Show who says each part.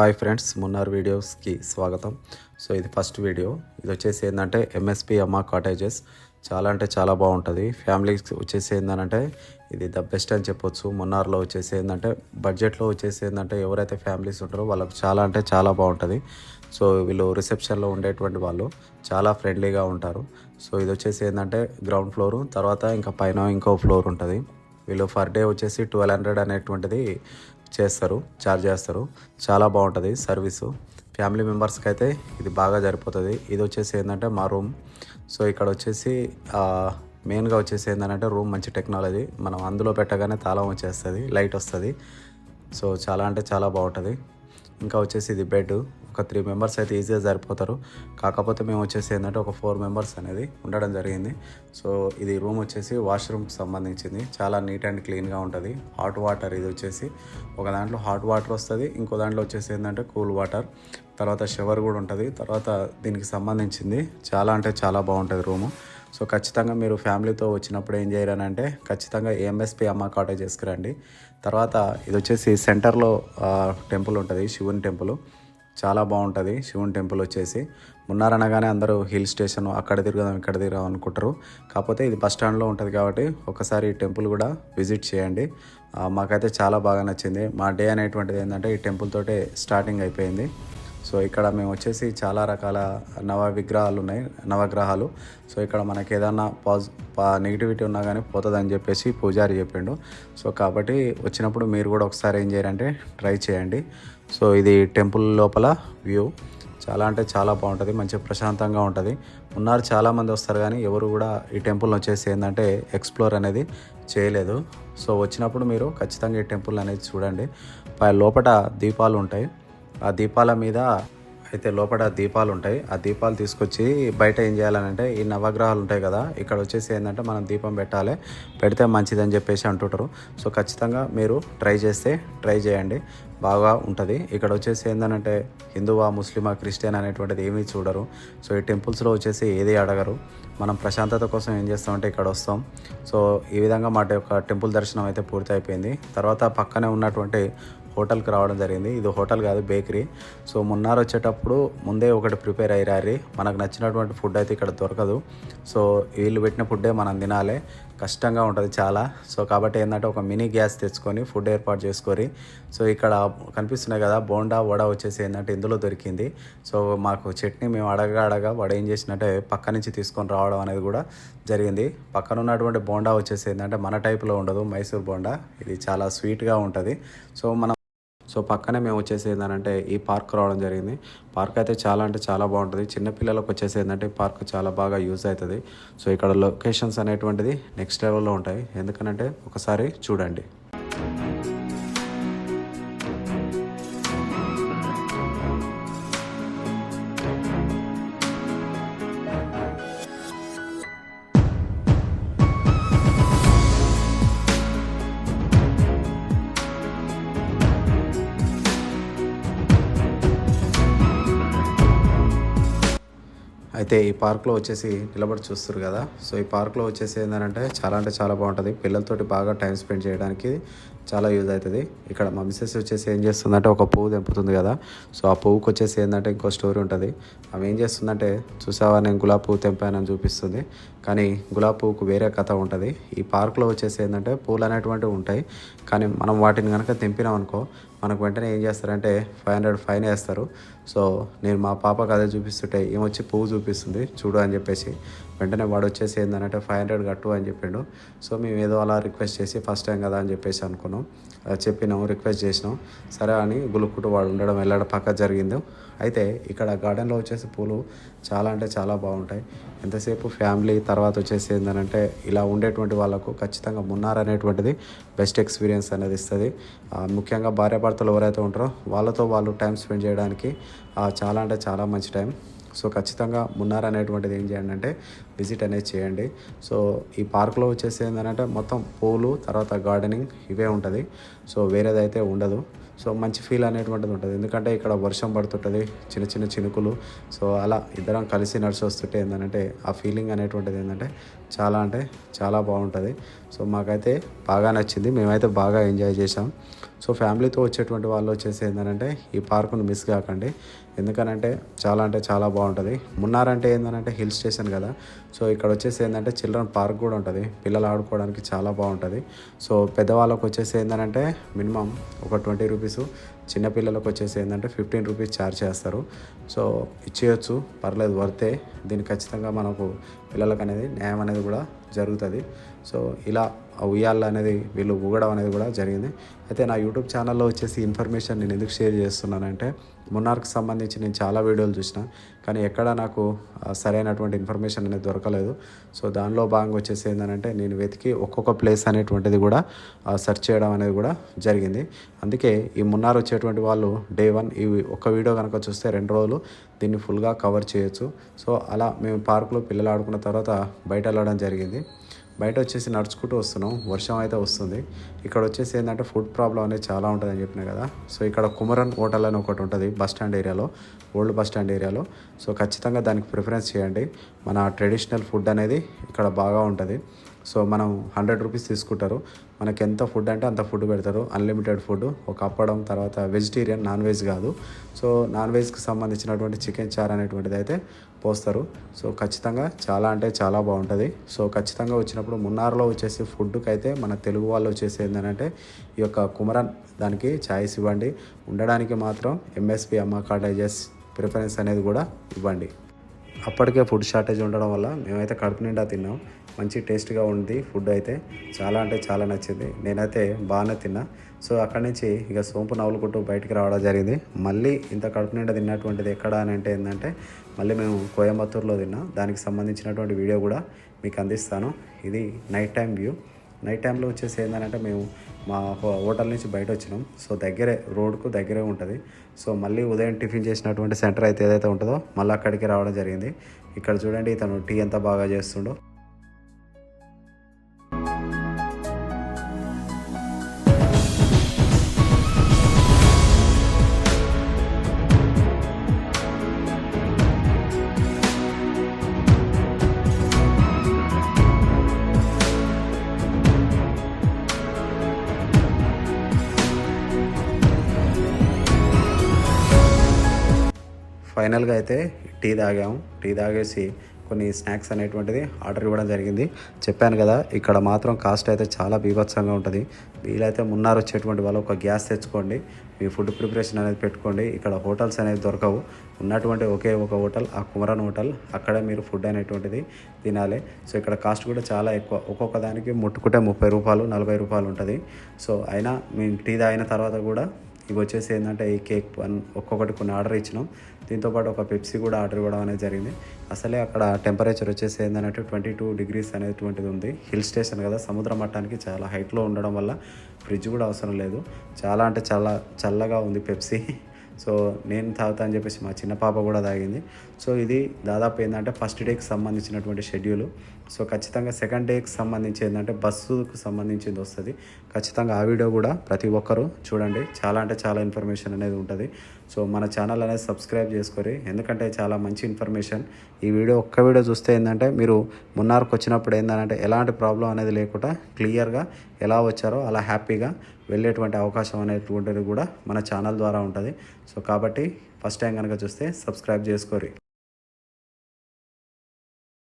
Speaker 1: Hi friends Munnar వీడియోస్కి స్వాగతం. So ఇది ఫస్ట్ వీడియో. ఇది వచ్చేసి ఏంటంటే ఎంఎస్పి అమ్మ కాటేజెస్. చాలా అంటే చాలా బాగుంటుంది. ఫ్యామిలీకి వచ్చేసి ఏంటంటే ఇది ద బెస్ట్ అని చెప్పొచ్చు. మున్నార్లో వచ్చేసి ఏంటంటే బడ్జెట్లో వచ్చేసి ఏంటంటే ఎవరైతే ఫ్యామిలీస్ ఉంటారో వాళ్ళకి చాలా అంటే చాలా బాగుంటుంది. సో వీళ్ళు రిసెప్షన్లో ఉండేటువంటి వాళ్ళు చాలా ఫ్రెండ్లీగా ఉంటారు. సో ఇది వచ్చేసి ఏంటంటే గ్రౌండ్ ఫ్లోరు తర్వాత ఇంకా పైన ఇంకో ఫ్లోర్ ఉంటుంది. వీళ్ళు ఫర్ డే వచ్చేసి ట్వెల్వ్ హండ్రెడ్ అనేటువంటిది చేస్తారు ఛార్జ్ చేస్తారు. చాలా బాగుంటుంది సర్వీసు ఫ్యామిలీ మెంబర్స్కి అయితే ఇది బాగా సరిపోతుంది. ఇది వచ్చేసి ఏంటంటే మా రూమ్ సో ఇక్కడ వచ్చేసి మెయిన్గా వచ్చేసి ఏంటంటే రూమ్ మంచి టెక్నాలజీ మనం అందులో పెట్టగానే తాళం వచ్చేస్తుంది లైట్ వస్తుంది. సో చాలా అంటే చాలా బాగుంటుంది. ఇంకా వచ్చేసి ఇది బెడ్ ఒక త్రీ మెంబర్స్ అయితే ఈజీగా సరిపోతారు. కాకపోతే మేము వచ్చేసి ఏంటంటే ఒక ఫోర్ మెంబర్స్ అనేది ఉండడం జరిగింది. సో ఇది రూమ్ వచ్చేసి వాష్రూమ్కి సంబంధించింది. చాలా నీట్ అండ్ క్లీన్గా ఉంటుంది. హాట్ వాటర్ ఇది వచ్చేసి ఒక దాంట్లో హాట్ వాటర్ వస్తుంది. ఇంకో దాంట్లో వచ్చేసి ఏంటంటే కూల్ వాటర్ తర్వాత షవర్ కూడా ఉంటుంది. తర్వాత దీనికి సంబంధించింది చాలా అంటే చాలా బాగుంటుంది రూము సో ఖచ్చితంగా మీరు ఫ్యామిలీతో వచ్చినప్పుడు ఏం చేయరనంటే ఖచ్చితంగా ఏఎంఎస్పి అమ్మ కాటో చేసుకురండి. తర్వాత ఇది వచ్చేసి సెంటర్లో టెంపుల్ ఉంటుంది శివుని టెంపుల్. చాలా బాగుంటుంది శివుని టెంపుల్ వచ్చేసి. మున్నార్ అనగానే అందరూ హిల్ స్టేషన్ అక్కడ తిరుగుదాం ఇక్కడ తిరుగుదాం అనుకుంటారు. కాకపోతే ఇది బస్ స్టాండ్లో ఉంటుంది కాబట్టి ఒకసారి ఈ టెంపుల్ కూడా విజిట్ చేయండి. మాకైతే చాలా బాగా నచ్చింది. మా డే అనేటువంటిది ఏంటంటే ఈ టెంపుల్ తోటే స్టార్టింగ్ అయిపోయింది. సో ఇక్కడ మేము వచ్చేసి చాలా రకాల నవ విగ్రహాలు ఉన్నాయి నవగ్రహాలు. సో ఇక్కడ మనకి ఏదన్నా పాజ్ నెగిటివిటీ ఉన్నా కానీ పోతుందని చెప్పేసి పూజారి చెప్పిండు. సో కాబట్టి వచ్చినప్పుడు మీరు కూడా ఒకసారి ఏం చేయాలంటే ట్రై చేయండి. సో ఇది టెంపుల్ లోపల వ్యూ. చాలా అంటే చాలా బాగుంటుంది మంచిగా ప్రశాంతంగా ఉంటుంది. ఉన్నారు చాలామంది వస్తారు కానీ ఎవరు కూడా ఈ టెంపుల్ వచ్చేసి ఏంటంటే ఎక్స్ప్లోర్ అనేది చేయలేదు. సో వచ్చినప్పుడు మీరు ఖచ్చితంగా ఈ టెంపుల్ అనేది చూడండి. లోపల దీపాలు ఉంటాయి. ఆ దీపాల మీద అయితే లోపల దీపాలు ఉంటాయి. ఆ దీపాలు తీసుకొచ్చి బయట ఏం చేయాలనంటే ఈ నవగ్రహాలు ఉంటాయి కదా ఇక్కడ వచ్చేసి ఏంటంటే మనం దీపం పెట్టాలి. పెడితే మంచిదని చెప్పేసి అంటుంటారు. సో ఖచ్చితంగా మీరు ట్రై చేస్తే ట్రై చేయండి. బాగా ఉంటుంది. ఇక్కడ వచ్చేసి ఏంటంటే హిందువా ముస్లిమా క్రిస్టియన్ అనేటువంటిది ఏమీ చూడరు. సో ఈ టెంపుల్స్లో వచ్చేసి ఏది అడగరు. మనం ప్రశాంతత కోసం ఏం చేస్తామంటే ఇక్కడ వస్తాం. సో ఈ విధంగా మా యొక్క టెంపుల్ దర్శనం అయితే పూర్తి అయిపోయింది తర్వాత పక్కనే ఉన్నటువంటి హోటల్కి రావడం జరిగింది. ఇది హోటల్ కాదు బేకరీ. సో మున్నార్ వచ్చేటప్పుడు ముందే ఒకటి ప్రిపేర్ అయ్యారి. మనకు నచ్చినటువంటి ఫుడ్ అయితే ఇక్కడ దొరకదు. సో వీళ్ళు పెట్టిన ఫుడ్డే మనం తినాలి. కష్టంగా ఉంటుంది చాలా. సో కాబట్టి ఏంటంటే ఒక మినీ గ్యాస్ తెచ్చుకొని ఫుడ్ ఏర్పాటు చేసుకొని సో ఇక్కడ కనిపిస్తున్నాయి కదా బోండా వడ వచ్చేసి ఏంటంటే ఇందులో దొరికింది. సో మాకు చట్నీ మేము అడగ అడగా వడ ఏం చేసినట్టే పక్క నుంచి తీసుకొని రావడం అనేది కూడా జరిగింది. పక్కన ఉన్నటువంటి బోండా వచ్చేసి ఏంటంటే మన టైప్లో ఉండదు మైసూర్ బోండా. ఇది చాలా స్వీట్గా ఉంటుంది. సో మనం సో పక్కనే మేము వచ్చేసి ఏంటంటే ఈ పార్క్ రావడం జరిగింది. పార్క్ అయితే చాలా అంటే చాలా బాగుంటుంది. చిన్నపిల్లలకు వచ్చేసి ఏంటంటే పార్క్ చాలా బాగా యూజ్ అవుతుంది. సో ఇక్కడ లొకేషన్స్ అనేటువంటిది నెక్స్ట్ లెవెల్లో ఉంటాయి. ఎందుకనంటే ఒకసారి చూడండి. అయితే ఈ పార్క్లో వచ్చేసి నిలబడి చూస్తారు కదా. సో ఈ పార్క్లో వచ్చేసి ఏంటంటే చాలా అంటే చాలా బాగుంటుంది. పిల్లలతోటి బాగా టైం స్పెండ్ చేయడానికి చాలా యూజ్ అవుతుంది ఇక్కడ మా మిస్సెస్ వచ్చేసి ఏం చేస్తుందంటే ఒక పువ్వు తెంపుతుంది కదా. సో ఆ పువ్వుకి వచ్చేసి ఏంటంటే ఇంకో స్టోరీ ఉంటుంది. ఆమె ఏం చేస్తుందంటే చూసావా నేను గులాబీ పువ్వు తెంపానని చూపిస్తుంది. కానీ గులాబీ పువ్వుకు వేరే కథ ఉంటుంది. ఈ పార్క్లో వచ్చేసి ఏంటంటే పూలు అనేటువంటివి ఉంటాయి. కానీ మనం వాటిని కనుక తెంపినాం అనుకో మనకు వెంటనే ఏం చేస్తారంటే ఫైవ్ హండ్రెడ్ ఫైన్ వేస్తారు. సో నేను మా పాపకు అదే చూపిస్తుంటే ఏమొచ్చి పువ్వు చూపిస్తుంది? చూడు అని చెప్పేసి. వెంటనే వాడు వచ్చేసి ఏంటంటే ఫైవ్ హండ్రెడ్ కట్టు అని చెప్పిండు. సో మేము ఏదో అలా రిక్వెస్ట్ చేసి ఫస్ట్ టైం కదా అని చెప్పేసి అనుకున్నాం. చెప్పినాం రిక్వెస్ట్ చేసినాం. సరే అని గులుక్కుంటూ వాడు ఉండడం వెళ్ళడం పక్క జరిగింది. అయితే ఇక్కడ గార్డెన్లో వచ్చేసి పూలు చాలా అంటే చాలా బాగుంటాయి. ఎంతసేపు ఫ్యామిలీ తర్వాత వచ్చేసి ఏంటంటే ఇలా ఉండేటువంటి వాళ్ళకు ఖచ్చితంగా మున్నార్ అనేటువంటిది బెస్ట్ ఎక్స్పీరియన్స్ అనేది ఇస్తుంది. ముఖ్యంగా భార్యాభర్తలు ఎవరైతే ఉంటారో వాళ్ళతో వాళ్ళు టైం స్పెండ్ చేయడానికి చాలా అంటే చాలా మంచి టైం. సో ఖచ్చితంగా మున్నార్ అనేటువంటిది ఏం చేయండి అంటే విజిట్ అనేది చేయండి. సో ఈ పార్క్లో వచ్చేసి ఏంటంటే మొత్తం పూలు తర్వాత గార్డెనింగ్ ఇవే ఉంటుంది. సో వేరేదైతే ఉండదు. సో మంచి ఫీల్ అనేటువంటిది ఉంటుంది. ఎందుకంటే ఇక్కడ వర్షం పడుతుంటుంది చిన్న చిన్న చినుకులు. సో అలా ఇద్దరం కలిసి నడిచి వస్తుంటే ఏంటంటే ఆ ఫీలింగ్ అనేటువంటిది ఏంటంటే చాలా అంటే చాలా బాగుంటుంది. సో మాకైతే బాగా నచ్చింది. మేమైతే బాగా ఎంజాయ్ చేసాం సో ఫ్యామిలీతో వచ్చేటువంటి వాళ్ళు వచ్చేసి ఏంటంటే ఈ పార్కును మిస్ కాకండి. ఎందుకనంటే చాలా అంటే చాలా బాగుంటుంది. మున్నారంటే ఏంటంటే హిల్ స్టేషన్ కదా. సో ఇక్కడ వచ్చేసి ఏంటంటే చిల్డ్రన్ పార్క్ కూడా ఉంటుంది. పిల్లలు ఆడుకోవడానికి చాలా బాగుంటుంది. సో పెద్దవాళ్ళకు వచ్చేసి ఏంటంటే మినిమం ఒక ట్వంటీ రూపీస్ చిన్నపిల్లలకు వచ్చేసి ఏంటంటే ఫిఫ్టీన్ రూపీస్ ఛార్జ్ చేస్తారు. సో ఇచ్చేయచ్చు పర్లేదు వర్తే. దీన్ని ఖచ్చితంగా మనకు పిల్లలకు అనేది న్యాయం అనేది కూడా జరుగుతుంది. సో ఇలా ఉయ్యాల అనేది వీళ్ళు ఊగడం అనేది కూడా జరిగింది. అయితే నా యూట్యూబ్ ఛానల్లో వచ్చేసి ఇన్ఫర్మేషన్ నేను ఎందుకు షేర్ చేస్తున్నానంటే మున్నార్కి సంబంధించి నేను చాలా వీడియోలు చూసిన కానీ ఎక్కడ నాకు సరైనటువంటి ఇన్ఫర్మేషన్ అనేది దొరకలేదు. సో దానిలో భాగంగా వచ్చేసి ఏంటంటే నేను వెతికి ఒక్కొక్క ప్లేస్ అనేటువంటిది కూడా సెర్చ్ చేయడం అనేది కూడా జరిగింది. అందుకే ఈ మున్నార్ వచ్చేటువంటి వాళ్ళు డే వన్ ఈ ఒక్క వీడియో కనుక చూస్తే రెండు రోజులు దీన్ని ఫుల్గా కవర్ చేయొచ్చు. సో అలా మేము పార్కులో పిల్లలు ఆడుకున్న తర్వాత బయట వెళ్ళడం జరిగింది. బయట వచ్చేసి నడుచుకుంటూ వస్తున్నాం. వర్షం అయితే వస్తుంది. ఇక్కడ వచ్చేసి ఏంటంటే ఫుడ్ ప్రాబ్లం అనేది చాలా ఉంటుంది అని చెప్పిన కదా. సో ఇక్కడ కుమరన్ హోటల్ అని ఒకటి ఉంటుంది బస్ స్టాండ్ ఏరియాలో ఓల్డ్ బస్ స్టాండ్ ఏరియాలో. సో ఖచ్చితంగా దానికి ప్రిఫరెన్స్ చేయండి. మన ట్రెడిషనల్ ఫుడ్ అనేది ఇక్కడ బాగా ఉంటుంది. సో మనం హండ్రెడ్ రూపీస్ తీసుకుంటారు. మనకి ఎంత ఫుడ్ అంటే అంత ఫుడ్ పెడతారు. Unlimited food. ఒక అప్పడం తర్వాత వెజిటేరియన్ నాన్ వెజ్ కాదు. సో నాన్ వెజ్కి సంబంధించినటువంటి చికెన్ చార్ అనేటువంటిది అయితే పోస్తారు. సో ఖచ్చితంగా చాలా అంటే చాలా బాగుంటుంది. సో ఖచ్చితంగా వచ్చినప్పుడు మున్నార్లో వచ్చేసి ఫుడ్కి అయితే మన తెలుగు వాళ్ళు వచ్చేసి ఏంటంటే ఈ యొక్క కుమరన్ దానికి ఛాయిస్ ఇవ్వండి. ఉండడానికి మాత్రం ఎంఎస్పి అమ్మ కాటేజెస్ ప్రిఫరెన్స్ అనేది కూడా ఇవ్వండి. అప్పటికే ఫుడ్ షార్టేజ్ ఉండడం వల్ల మేమైతే కడుపు నిండా తిన్నాం. మంచి టేస్ట్గా ఉంది ఫుడ్ అయితే. చాలా అంటే చాలా నచ్చింది. నేనైతే బాగానే తిన్నా. సో అక్కడి నుంచి ఇక సోంపు నవ్వులుకుంటూ బయటికి రావడం జరిగింది. మళ్ళీ ఇంత కడుపు నిండా తిన్నటువంటిది ఎక్కడ అని అంటే ఏంటంటే మళ్ళీ మేము కోయంబత్తూరులో తిన్నా. దానికి సంబంధించినటువంటి వీడియో కూడా మీకు అందిస్తాను. ఇది నైట్ టైం వ్యూ. నైట్ టైంలో వచ్చేసి ఏంటంటే మేము మా హోటల్ నుంచి బయట వచ్చినాం. సో దగ్గరే రోడ్కు దగ్గరే ఉంటుంది. సో మళ్ళీ ఉదయం టిఫిన్ చేసినటువంటి సెంటర్ అయితే ఏదైతే ఉంటుందో మళ్ళీ అక్కడికి రావడం జరిగింది. ఇక్కడ చూడండి ఇతను టీ ఎంత బాగా చేస్తుండో. ఫైనల్గా అయితే టీ తాగాము టీ తాగేసి కొన్ని స్నాక్స్ అనేటువంటిది ఆర్డర్ ఇవ్వడం జరిగింది. చెప్పాను కదా ఇక్కడ మాత్రం కాస్ట్ అయితే చాలా బీభత్సంగా ఉంటుంది. వీలైతే మున్నారు వచ్చేటువంటి వాళ్ళు ఒక గ్యాస్ తెచ్చుకోండి. మీ ఫుడ్ ప్రిపరేషన్ అనేది పెట్టుకోండి. ఇక్కడ హోటల్స్ అనేది దొరకవు. ఉన్నటువంటి ఒకే ఒక హోటల్ ఆ కుమరన్ హోటల్. అక్కడే మీరు ఫుడ్ అనేటువంటిది తినాలి. సో ఇక్కడ కాస్ట్ కూడా చాలా ఎక్కువ. ఒక్కొక్క దానికి ముట్టుకుంటే ముప్పై రూపాయలు నలభై రూపాయలు ఉంటుంది. సో అయినా మేము టీ తాగిన తర్వాత కూడా ఇవి వచ్చేసి ఏంటంటే ఈ కేక్ వన్ ఒక్కొక్కటి కొన్ని ఆర్డర్ ఇచ్చినాం. దీంతోపాటు ఒక పెప్సీ కూడా ఆర్డర్ ఇవ్వడం అనేది జరిగింది. అసలే అక్కడ టెంపరేచర్ వచ్చేసి ఏంటంటే ట్వంటీ టూ డిగ్రీస్ అనేటువంటిది ఉంది. హిల్ స్టేషన్ కదా సముద్ర మట్టానికి చాలా హైట్లో ఉండడం వల్ల ఫ్రిడ్జ్ కూడా అవసరం లేదు. చాలా అంటే చాలా చల్లగా ఉంది పెప్సీ. సో నేను తాగుతా అని చెప్పేసి మా చిన్న పాప కూడా తాగింది. సో ఇది దాదాపు ఏంటంటే ఫస్ట్ డేకి సంబంధించినటువంటి షెడ్యూల్. సో ఖచ్చితంగా సెకండ్ డేకి సంబంధించి ఏంటంటే బస్సుకు సంబంధించింది వస్తుంది. ఖచ్చితంగా ఆ వీడియో కూడా ప్రతి ఒక్కరూ చూడండి. చాలా అంటే చాలా ఇన్ఫర్మేషన్ అనేది ఉంటుంది. సో మన ఛానల్ అనేది సబ్స్క్రైబ్ చేసుకోరి ఎందుకంటే చాలా మంచి ఇన్ఫర్మేషన్. ఈ వీడియో ఒక్క వీడియో చూస్తే ఏంటంటే మీరు మున్నార్కి వచ్చినప్పుడు ఏంటంటే ఎలాంటి ప్రాబ్లం అనేది లేకుండా క్లియర్గా ఎలా వచ్చారో అలా హ్యాపీగా వెళ్ళేటువంటి అవకాశం అనేటువంటిది కూడా మన ఛానల్ ద్వారా ఉంటుంది. సో కాబట్టి ఫస్ట్ టైం కనుక చూస్తే సబ్స్క్రైబ్ చేసుకోరి.